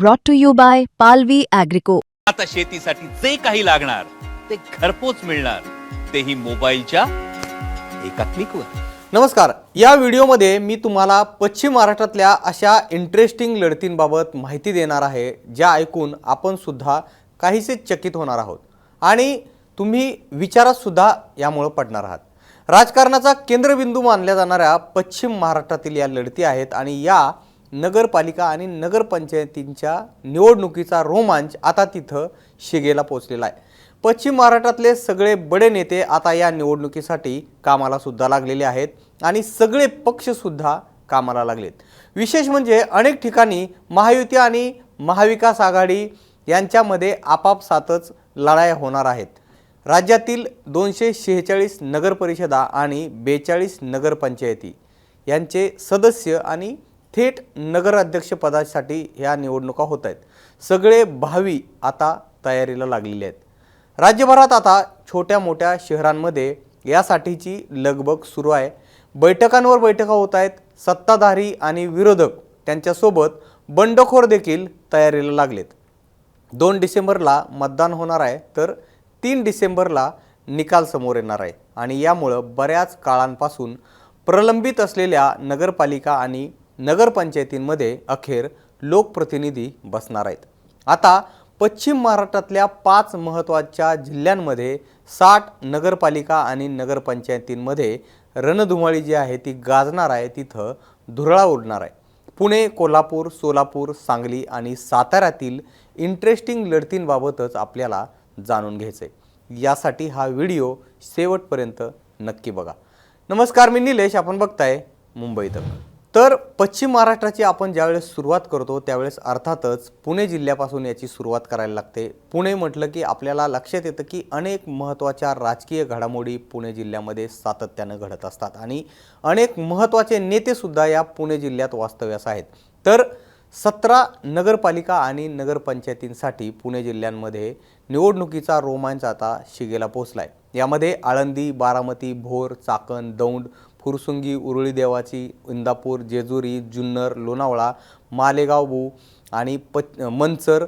brought to you by Palvi Agrico. आता शेतीसाठी जे काही लागणार ते घरपोच मिळणार. तेही मोबाईलच्या एका क्लिकवर. नमस्कार. या व्हिडिओमध्ये मी तुम्हाला पश्चिम महाराष्ट्रातल्या अशा इंटरेस्टिंग लढतींबाबत माहिती देणार आहे ज्या ऐकून आपण सुद्धा काहीसे चकित होणार आहोत. आणि तुम्ही विचारात सुद्धा यामुळं पडणार आहात. राजकारणाचा केंद्रबिंदू मानल्या जाणाऱ्या पश्चिम महाराष्ट्रातील या लढती आहेत आणि या नगरपालिका आणि नगरपंचायतींच्या निवडणुकीचा रोमांच आता तिथं शिगेला पोचलेला आहे. पश्चिम महाराष्ट्रातले सगळे बडे नेते आता या निवडणुकीसाठी कामाला सुद्धा लागलेले आहेत आणि सगळे पक्षसुद्धा कामाला लागलेत. विशेष म्हणजे अनेक ठिकाणी महायुती आणि महाविकास आघाडी यांच्यामध्ये आपापसातच लढाया होणार आहेत. राज्यातील दोनशे शेहेचाळीस नगरपरिषदा आणि बेचाळीस नगरपंचायती यांचे सदस्य आणि थेट नगराध्यक्षपदासाठी ह्या निवडणुका होत आहेत सगळे भावी आता तयारीला लागलेले आहेत. राज्यभरात आता छोट्या मोठ्या शहरांमध्ये यासाठीची लगबग सुरू आहे. बैठकांवर बैठका होत आहेत. सत्ताधारी आणि विरोधक त्यांच्यासोबत बंडखोर देखील तयारीला लागलेत. दोन डिसेंबरला मतदान होणार आहे तर तीन डिसेंबरला निकाल समोर येणार आहे. आणि यामुळं बऱ्याच काळांपासून प्रलंबित असलेल्या नगरपालिका आणि नगरपंचायतींमध्ये अखेर लोकप्रतिनिधी बसणार आहेत. आता पश्चिम महाराष्ट्रातल्या पाच महत्त्वाच्या जिल्ह्यांमध्ये साठ नगरपालिका आणि नगरपंचायतींमध्ये रणधुमाळी जी आहे ती गाजणार आहे तिथं धुरळा उडणार आहे. पुणे कोल्हापूर सोलापूर सांगली आणि साताऱ्यातील इंटरेस्टिंग लढतींबाबतच आपल्याला जाणून घ्यायचं आहे यासाठी हा व्हिडिओ शेवटपर्यंत नक्की बघा. नमस्कार मी निलेश आपण बघताय मुंबई तक. तर पश्चिम महाराष्ट्राची आपण ज्यावेळेस सुरुवात करतो त्यावेळेस अर्थातच पुणे जिल्ह्यापासून याची सुरुवात करायला लागते. पुणे म्हटलं की आपल्याला लक्षात येतं की अनेक महत्त्वाच्या राजकीय घडामोडी पुणे जिल्ह्यामध्ये सातत्यानं घडत असतात आणि अनेक महत्त्वाचे नेतेसुद्धा या पुणे जिल्ह्यात वास्तव्यास आहेत. तर सतरा नगरपालिका आणि नगरपंचायतींसाठी पुणे जिल्ह्यांमध्ये निवडणुकीचा रोमांच आता शिगेला पोचला आहे यामध्ये आळंदी बारामती भोर चाकण दौंड फुरसुंगी उरुळी देवाची इंदापूर जेजुरी जुन्नर लोणावळा मालेगावबू आणि प मनसर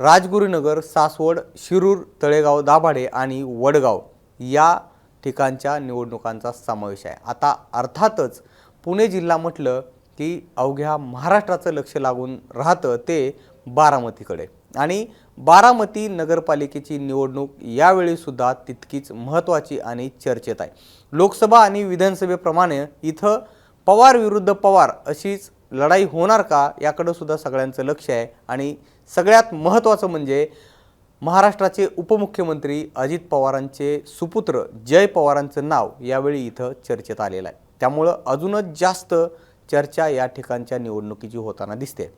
राजगुरुनगर सासवड शिरूर तळेगाव दाभाडे आणि वडगाव या ठिकाणच्या निवडणुकांचा समावेश आहे. आता अर्थातच पुणे जिल्हा म्हटलं की अवघ्या महाराष्ट्राचं लक्ष लागून राहतं ते बारामतीकडे. आणि बारामती नगरपालिकेची निवडणूक यावेळीसुद्धा तितकीच महत्त्वाची आणि चर्चेत आहे. लोकसभा आणि विधानसभेप्रमाणे इथं पवार विरुद्ध पवार अशीच लढाई होणार का याकडं सुद्धा सगळ्यांचं लक्ष आहे. आणि सगळ्यात महत्त्वाचं म्हणजे महाराष्ट्राचे उपमुख्यमंत्री अजित पवारांचे सुपुत्र जय पवारांचं नाव यावेळी इथं चर्चेत आलेलं आहे. त्यामुळं अजूनच जास्त चर्चा या ठिकाणच्या निवडणुकीची होताना दिसते.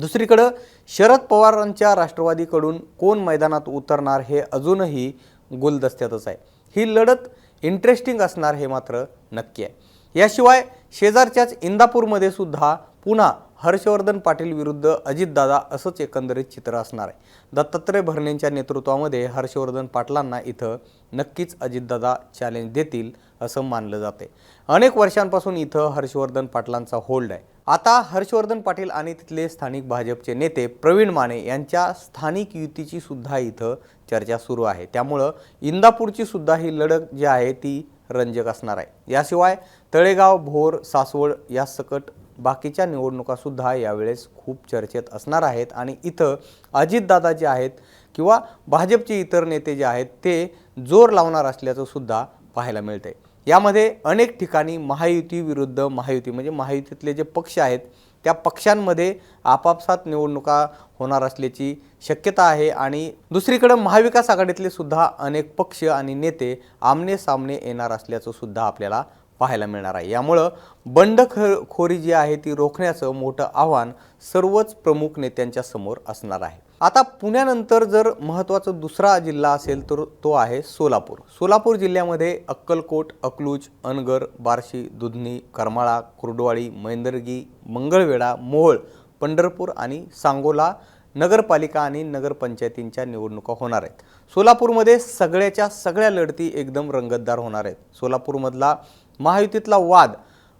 दुसरीकडं शरद पवारांच्या राष्ट्रवादीकडून कोण मैदानात उतरणार हे अजूनही गुलदस्त्यातच आहे. ही लढत इंटरेस्टिंग असणार हे मात्र नक्की आहे. याशिवाय शेजारच्याच इंदापूरमध्ये सुद्धा पुन्हा हर्षवर्धन पाटील विरुद्ध अजितदादा असंच एकंदरीत चित्र असणार आहे. दत्तात्रय भरणेंच्या नेतृत्वामध्ये हर्षवर्धन पाटलांना इथं नक्कीच अजितदादा चॅलेंज देतील असं मानलं जाते. अनेक वर्षांपासून इथं हर्षवर्धन पाटलांचा होल्ड आहे. आता हर्षवर्धन पाटील आणि तिथले स्थानिक भाजपचे नेते प्रवीण माने यांच्या स्थानिक युतीची सुद्धा इथं चर्चा सुरू आहे. त्यामुळं इंदापूरची सुद्धा ही लढत जी आहे ती रंजक असणार आहे. याशिवाय तळेगाव भोर सासवड या सकट बाकीच्या निवडणुकासुद्धा यावेळेस खूप चर्चेत असणार आहेत आणि इथं अजितदादा जे आहेत किंवा भाजपचे इतर नेते जे आहेत ते जोर लावणार असल्याचं सुद्धा पाहायला मिळतंय. यामध्ये अनेक ठिकाणी महायुती विरुद्ध महायुती म्हणजे महायुतीतले जे पक्ष आहेत त्या पक्षांमध्ये आपापसात निवडणुका होणार असल्याची शक्यता आहे आणि दुसरीकडं महाविकास आघाडीतले सुद्धा अनेक पक्ष आणि नेते आमने सामने येणार असल्याचं सुद्धा आपल्याला पाहायला मिळणार आहे. यामुळं बंडखोरी खोरी जी आहे ती रोखण्याचं मोठं आव्हान सर्वच प्रमुख नेत्यांच्या समोर असणार आहे. आता पुण्यानंतर जर महत्त्वाचा दुसरा जिल्हा असेल तर तो आहे सोलापूर. सोलापूर जिल्ह्यामध्ये अक्कलकोट अकलूज अनगर बार्शी दुधनी करमाळा कुर्डवाळी मैंदर्गी मंगळवेढा मोहोळ पंढरपूर आणि सांगोला नगरपालिका आणि नगरपंचायतींच्या निवडणुका होणार आहेत. सोलापूरमध्ये सगळ्याच्या सगळ्या लढती एकदम रंगतदार होणार आहेत. सोलापूरमधला महायुतीतला वाद.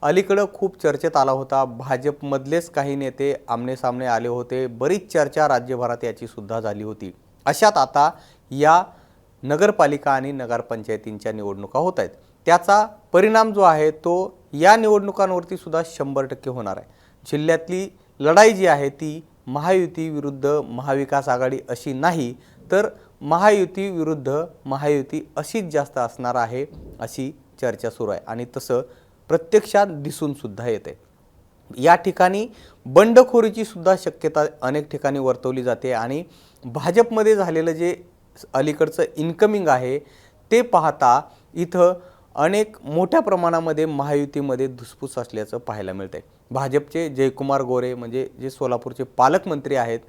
अलीकडं खूप चर्चेत आला होता. भाजपमधलेच काही नेते आमनेसामने आले होते. बरीच चर्चा राज्यभरात याची सुद्धा झाली होती. अशात आता या नगरपालिका आणि नगरपंचायतींच्या निवडणुका होत आहेत. त्याचा परिणाम जो आहे तो या निवडणुकांवरती सुद्धा शंभर टक्के होणार आहे. जिल्ह्यातली लढाई जी आहे ती महायुती विरुद्ध महाविकास आघाडी अशी नाही तर महायुती विरुद्ध महायुती अशीच जास्त असणार आहे अशी चर्चा सुरू आहे. आणि तसं प्रत्यक्षात दिसूनसुद्धा येते. या ठिकाणी बंडखोरीची सुद्धा शक्यता अनेक ठिकाणी वर्तवली जाते आणि भाजपमध्ये झालेलं जे अलीकडचं इन्कमिंग आहे ते पाहता इथं अनेक मोठ्या प्रमाणामध्ये महायुतीमध्ये धुसफूस असल्याचं पाहायला मिळतंय. भाजपचे जयकुमार गोरे म्हणजे जे सोलापूरचे पालकमंत्री आहेत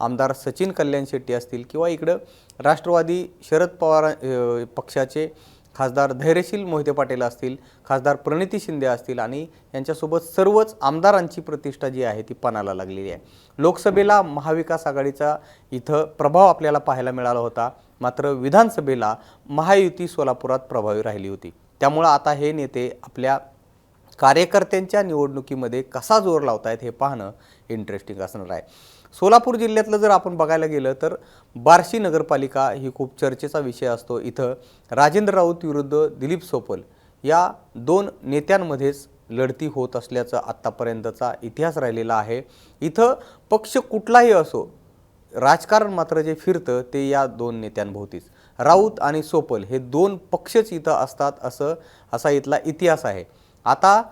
आमदार सचिन कल्याण शेट्टी असतील किंवा इकडं राष्ट्रवादी शरद पवार पक्षाचे खासदार धैर्यशील मोहिते पाटील असतील खासदार प्रणिती शिंदे असतील आणि यांच्यासोबत सर्वच आमदारांची प्रतिष्ठा जी आहे ती पणाला लागलेली आहे. लोकसभेला महाविकास आघाडीचा इथं प्रभाव आपल्याला पाहायला मिळाला होता. मात्र विधानसभेला महायुती सोलापुरात प्रभावी राहिली होती. त्यामुळं आता हे नेते आपल्या कार्यकर्त्यांच्या निवडणुकीमध्ये कसा जोर लावतायत हे पाहणं इंटरेस्टिंग असणार आहे. सोलापूर जिल्ह्यातलं जर आपण बघायला गेलं तर बार्शी नगरपालिका ही खूप चर्चेचा विषय असतो. इथं राजेंद्र राऊत विरुद्ध दिलीप सोपल या दोन नेत्यांमध्येच लढती होत असल्याचं आत्तापर्यंतचा इतिहास राहिलेला आहे. इथं पक्ष कुठलाही असो राजकारण मात्र जे फिरतं ते या दोन नेत्यांभोवतीच. राऊत आणि सोपल हे दोन पक्षच इथं असतात असं असा इथला इतिहास आहे. आता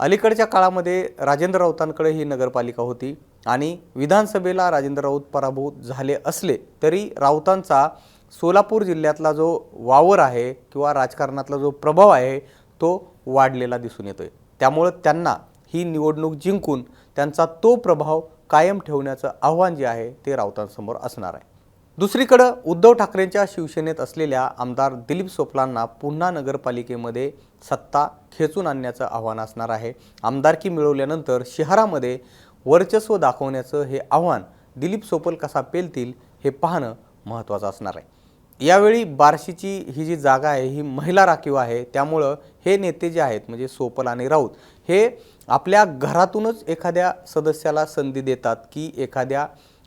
अलीकडच्या काळामध्ये राजेंद्र राऊतांकडे ही नगरपालिका होती. आणि विधानसभेला राजेंद्र राऊत पराभूत झाले असले तरी राऊतांचा सोलापूर जिल्ह्यातला जो वावर आहे किंवा राजकारणातला जो प्रभाव आहे तो वाढलेला दिसून येतोय. त्यामुळं त्यांना ही निवडणूक जिंकून त्यांचा तो प्रभाव कायम ठेवण्याचं आव्हान जे आहे ते राऊतांसमोर असणार आहे. दुसरीकडं उद्धव ठाकरेंच्या शिवसेनेत असलेल्या आमदार दिलीप सोपलांना पुन्हा नगरपालिकेमध्ये सत्ता खेचून आणण्याचं आव्हान असणार आहे. आमदारकी मिळवल्यानंतर शहरामध्ये वर्चस्व दाखवण्याचं हे आव्हान दिलीप सोपल कसा पेलतील हे पाहणं महत्त्वाचं असणार आहे. यावेळी बार्शीची ही जी जागा आहे ही महिला राखीव आहे त्यामुळं हे नेते जे आहेत म्हणजे सोपल आणि राऊत हे आपल्या घरातूनच एखाद्या सदस्याला संधी देतात की एखाद्या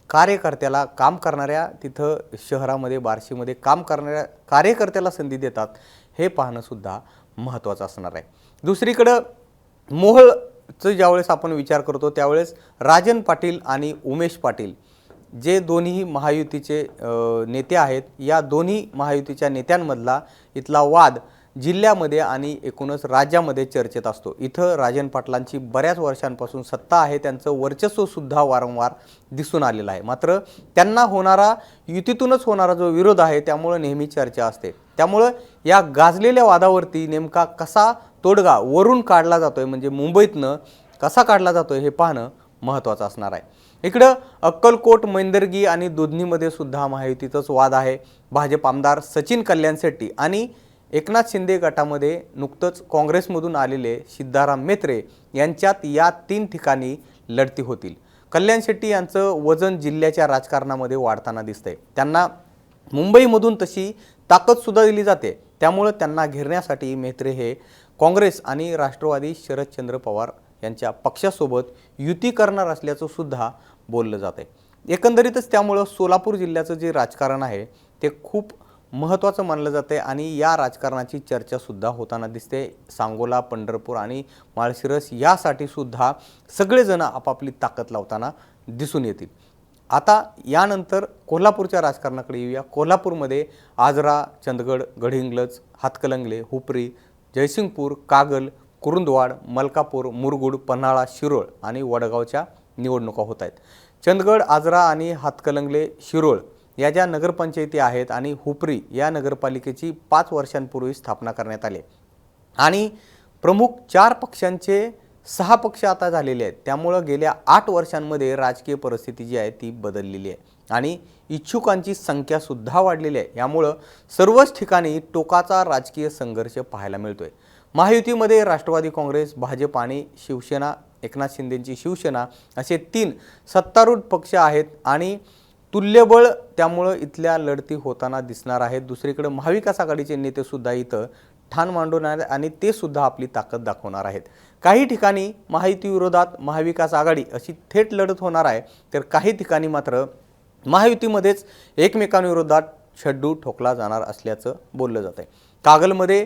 कार्यकर्त्याला काम करणाऱ्या तिथं शहरामध्ये बार्शीमध्ये काम करणाऱ्या कार्यकर्त्याला संधी देतात हे पाहणंसुद्धा महत्त्वाचं असणार आहे. दुसरीकडं मोहळ चं ज्यावेळेस आपण विचार करतो त्यावेळेस राजन पाटील आणि उमेश पाटील जे दोन्ही महायुतीचे नेते आहेत या दोन्ही महायुतीच्या नेत्यांमधला इथला वाद जिल्ह्यामध्ये आणि एकूणच राज्यामध्ये चर्चेत असतो. इथं राजन पाटलांची बऱ्याच वर्षांपासून सत्ता आहे त्यांचं वर्चस्वसुद्धा वारंवार दिसून आलेलं आहे. मात्र त्यांना होणारा युतीतूनच होणारा जो विरोध आहे त्यामुळं नेहमी चर्चा असते. त्यामुळं या गाजलेल्या वादावरती नेमका कसा तोडगा वरून काढला जातो आहे म्हणजे मुंबईतनं कसा काढला जातो आहे हे पाहणं महत्त्वाचं असणार आहे. इकडं अक्कलकोट मैंदर्गी आणि दुधनीमध्ये सुद्धा महायुतीचाच वाद आहे. भाजप आमदार सचिन कल्याण शेट्टी आणि एकनाथ शिंदे गटामध्ये नुकतंच काँग्रेसमधून आलेले सिद्धाराम मेत्रे यांच्यात या तीन ठिकाणी लढती होतील. कल्याण शेट्टी यांचं वजन जिल्ह्याच्या राजकारणामध्ये वाढताना दिसतंय. त्यांना मुंबईमधून तशी ताकदसुद्धा दिली जाते. त्यामुळं त्यांना घेरण्यासाठी मेत्रे हे काँग्रेस आणि राष्ट्रवादी शरदचंद्र पवार यांच्या पक्षासोबत युती करणार असल्याचं सुद्धा बोललं जात आहे एकंदरीतच त्यामुळं सोलापूर जिल्ह्याचं जे राजकारण आहे ते खूप महत्त्वाचं मानलं जाते आणि या राजकारणाची चर्चासुद्धा होताना दिसते. सांगोला पंढरपूर आणि माळशिरस यासाठी सुद्धा सगळेजण आपापली ताकद लावताना दिसून येतील. आता यानंतर कोल्हापूरच्या राजकारणाकडे येऊया. कोल्हापूरमध्ये आजरा चंदगड गडहिंग्लज हातकलंगले हुपरी जयसिंगपूर कागल कुरुंदवाड मलकापूर मुरगुड पन्हाळा शिरोळ आणि वडगावच्या निवडणुका होत आहेत. चंदगड आजरा आणि हातकलंगले शिरोळ या ज्या नगरपंचायती आहेत आणि हुपरी या नगरपालिकेची पाच वर्षांपूर्वी स्थापना करण्यात आली. आणि प्रमुख चार पक्षांचे सहा पक्ष आता झालेले आहेत. त्यामुळं गेल्या आठ वर्षांमध्ये राजकीय परिस्थिती जी आहे ती बदललेली आहे. आणि इच्छुकांची संख्यासुद्धा वाढलेली आहे. यामुळं सर्वच ठिकाणी टोकाचा राजकीय संघर्ष पाहायला मिळतो आहे महायुतीमध्ये राष्ट्रवादी काँग्रेस भाजप आणि शिवसेना एकनाथ शिंदेंची शिवसेना असे तीन सत्तारूढ पक्ष आहेत आणि तुल्यबळ त्यामुळं इथल्या लढती होताना दिसणार आहेत. दुसरीकडे महाविकास आघाडीचे नेतेसुद्धा इथं ठाण मांडून आहेत आणि ते सुद्धा आपली ताकद दाखवणार आहेत. काही ठिकाणी महायुतीविरोधात महाविकास आघाडी अशी थेट लढत होणार आहे तर काही ठिकाणी मात्र महायुतीमध्येच एकमेकांविरोधात छड्डू ठोकला जाणार असल्याचं बोललं जात आहे कागलमध्ये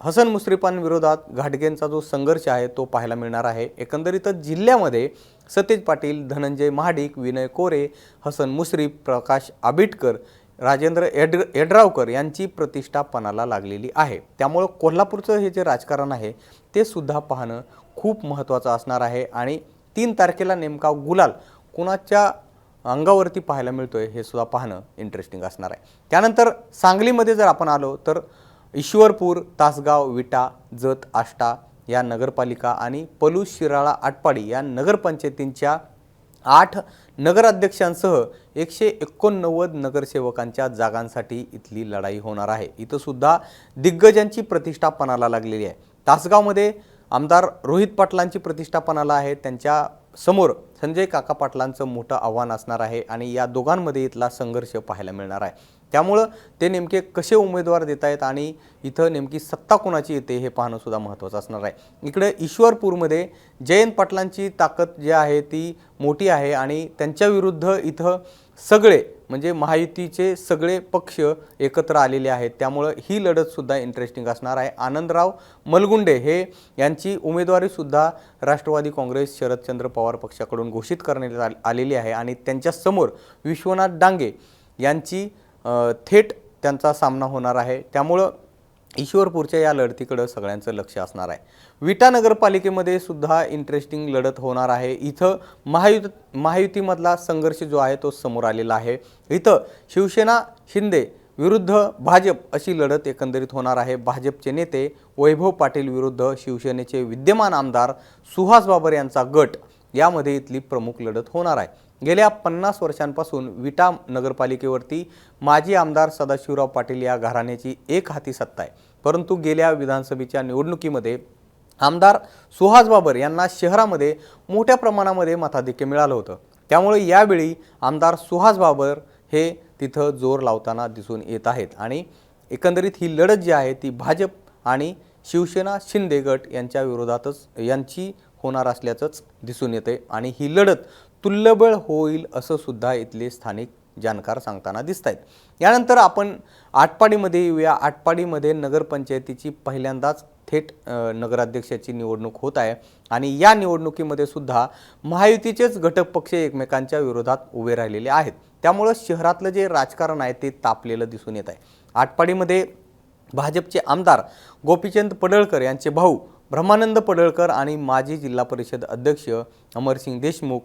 हसन मुश्रीफांविरोधात घाटगेंचा जो संघर्ष आहे तो पाहायला मिळणार आहे. एकंदरीतच जिल्ह्यामध्ये सतेज पाटील धनंजय महाडिक विनय कोरे हसन मुश्रीफ प्रकाश आबिटकर राजेंद्र एड एड्रावकर यांची प्रतिष्ठा पणाला लागलेली आहे. त्यामुळं कोल्हापूरचं हे जे राजकारण आहे ते सुद्धा पाहणं खूप महत्त्वाचं असणार आहे. आणि तीन तारखेला नेमका गुलाल कुणाच्या अंगावरती पाहायला मिळतो आहे हे सुद्धा पाहणं इंटरेस्टिंग असणार आहे. त्यानंतर सांगलीमध्ये जर आपण आलो तर ईश्वरपूर तासगाव विटा जत आष्टा या नगरपालिका आणि पलूस शिराळा आटपाडी या नगरपंचायतींच्या आठ नगराध्यक्षांसह एकशे एकोणनव्वद नगरसेवकांच्या जागांसाठी इथली लढाई होणार आहे. इथंसुद्धा दिग्गजांची प्रतिष्ठा पणाला लागलेली आहे. तासगावमध्ये आमदार रोहित पाटलांची प्रतिष्ठापनाला आहे. त्यांच्यासमोर संजय काका पाटलांचं मोठं आव्हान असणार आहे आणि या दोघांमध्ये इथला संघर्ष पाहायला मिळणार आहे. त्यामुळं ते नेमके कसे उमेदवार देत आहेत आणि इथं नेमकी सत्ता कोणाची येते हे पाहणं सुद्धा महत्त्वाचं असणार आहे. इकडे ईश्वरपूरमध्ये जयंत पाटलांची ताकद जी आहे ती मोठी आहे आणि त्यांच्या विरुद्ध इथं सगळे म्हणजे महायुतीचे सगळे पक्ष एकत्र आलेले आहेत. त्यामुळं ही लढतसुद्धा इंटरेस्टिंग असणार आहे. आनंदराव मलगुंडे हे यांची उमेदवारीसुद्धा राष्ट्रवादी काँग्रेस शरदचंद्र पवार पक्षाकडून घोषित करण्यात आलेली आहे. आणि त्यांच्यासमोर विश्वनाथ डांगे यांची थेट त्यांचा सामना होणार आहे. त्यामुळं ईश्वरपूरच्या या लढतीकडं सगळ्यांचं लक्ष असणार आहे. विटा नगरपालिकेमध्ये सुद्धा इंटरेस्टिंग लढत होणार आहे. इथं महायु महायुतीमधला संघर्ष जो आहे तो समोर आलेला आहे. इथं शिवसेना शिंदे विरुद्ध भाजप अशी लढत एकंदरीत होणार आहे. भाजपचे नेते वैभव पाटील विरुद्ध शिवसेनेचे विद्यमान आमदार सुहास बाबर यांचा गट यामध्ये इथली प्रमुख लढत होणार आहे. गेल्या पन्नास वर्षांपासून विटा नगरपालिकेवरती माजी आमदार सदाशिवराव पाटील या घराण्याची एक हाती सत्ता आहे. परंतु गेल्या विधानसभेच्या निवडणुकीमध्ये आमदार सुहास बाबर यांना शहरामध्ये मोठ्या प्रमाणामध्ये मताधिक्य मिळालं होतं. त्यामुळे यावेळी आमदार सुहास बाबर हे तिथं जोर लावताना दिसून येत आहेत. आणि एकंदरीत ही लढत जी आहे ती भाजप आणि शिवसेना शिंदे गट यांच्या विरोधातच यांची होणार असल्याचंच दिसून येते आणि ही लढत तुल्यबळ होईल असं सुद्धा इथले स्थानिक जाणकार सांगताना दिसत आहेत यानंतर आपण आटपाडीमध्ये येऊया. आटपाडीमध्ये नगरपंचायतीची पहिल्यांदाच थेट नगराध्यक्षाची निवडणूक होत आहे आणि या निवडणुकीमध्ये सुद्धा महायुतीचेच घटक पक्ष एकमेकांच्या विरोधात उभे राहिलेले आहेत. त्यामुळं शहरातलं जे राजकारण आहे ते तापलेलं दिसून येत आहे. आटपाडीमध्ये भाजपचे आमदार गोपीचंद पडळकर यांचे भाऊ ब्रह्मानंद पडळकर आणि माजी जिल्हा परिषद अध्यक्ष अमरसिंग देशमुख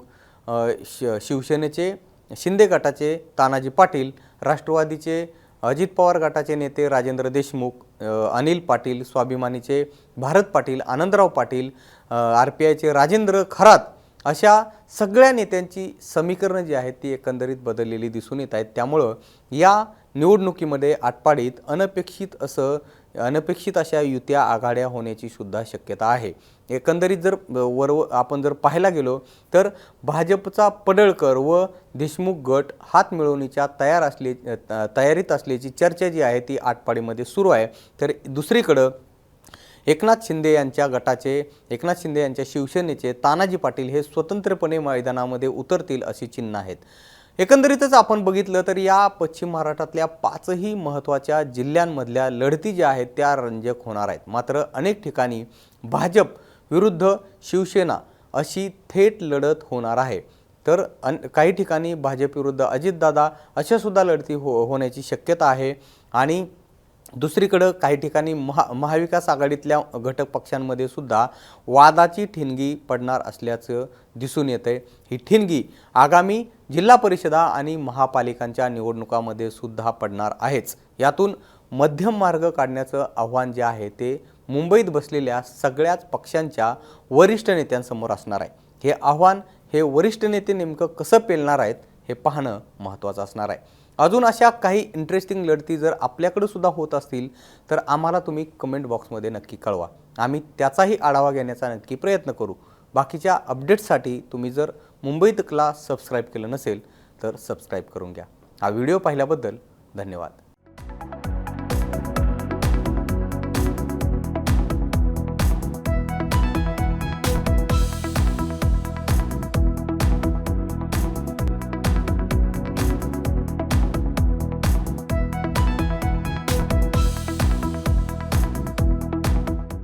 श शिवसेनेचे शिंदे गटाचे तानाजी पाटील राष्ट्रवादीचे अजित पवार गटाचे नेते राजेंद्र देशमुख अनिल पाटील स्वाभिमानीचे भारत पाटील आनंदराव पाटील आर पी आयचे राजेंद्र खरात अशा सगळ्या नेत्यांची समीकरणं जी आहेत ती एकंदरीत बदललेली दिसून येत आहेत. त्यामुळं या निवडणुकीमध्ये आटपाडीत अनपेक्षित असं अनपेक्षित अशा युत्या आघाड्या होण्याची सुद्धा शक्यता आहे. एकंदरीत जर वर आपण जर पाहायला गेलो तर भाजपचा पडळकर व देशमुख गट हात मिळवणीच्या तयार असले तयारीत असल्याची चर्चा जी आहे ती आटपाडीमध्ये सुरू आहे. तर दुसरीकडं एकनाथ शिंदे यांच्या गटाचे एकनाथ शिंदे यांच्या शिवसेनेचे तानाजी पाटील हे स्वतंत्रपणे मैदानामध्ये उतरतील अशी चिन्ह आहेत. एकंदरीतच आपण बघितलं तर या पश्चिम महाराष्ट्रातल्या पाचही महत्त्वाच्या जिल्ह्यांमधल्या लढती ज्या आहेत त्या रंजक होणार आहेत. मात्र अनेक ठिकाणी भाजप विरुद्ध शिवसेना अशी थेट लढत होणार आहे. तर अन काही ठिकाणी भाजप विरुद्ध अजितदादा अशा सुद्धा लढती हो होण्याची शक्यता आहे. आणि दुसरीकडं काही ठिकाणी महा महाविकास आघाडीतल्या घटक पक्षांमध्ये सुद्धा वादाची ठिणगी पडणार असल्याचं दिसून येतंय. ही ठिणगी आगामी जिल्हा परिषदा आणि महापालिकांच्या निवडणुकामध्ये सुद्धा पडणार आहेच. यातून मध्यम मार्ग काढण्याचं आव्हान जे आहे ते मुंबईत बसलेल्या सगळ्याच पक्षांच्या वरिष्ठ नेत्यांसमोर असणार आहे. हे आव्हान हे वरिष्ठ नेते नेमकं कसं पेलणार आहेत हे पाहणं महत्त्वाचं असणार आहे. अजून अशा काही इंटरेस्टिंग लढती जर आपल्याकडे सुद्धा होत असतील तर आम्हाला तुम्ही कमेंट बॉक्समध्ये नक्की कळवा. आम्ही त्याचाही आढावा घेण्याचा नक्की प्रयत्न करू. बाकीच्या अपडेट्ससाठी तुम्ही जर मुंबई तकला सबस्क्राईब केलं नसेल तर सबस्क्राईब करून घ्या. हा व्हिडिओ पाहिल्याबद्दल धन्यवाद.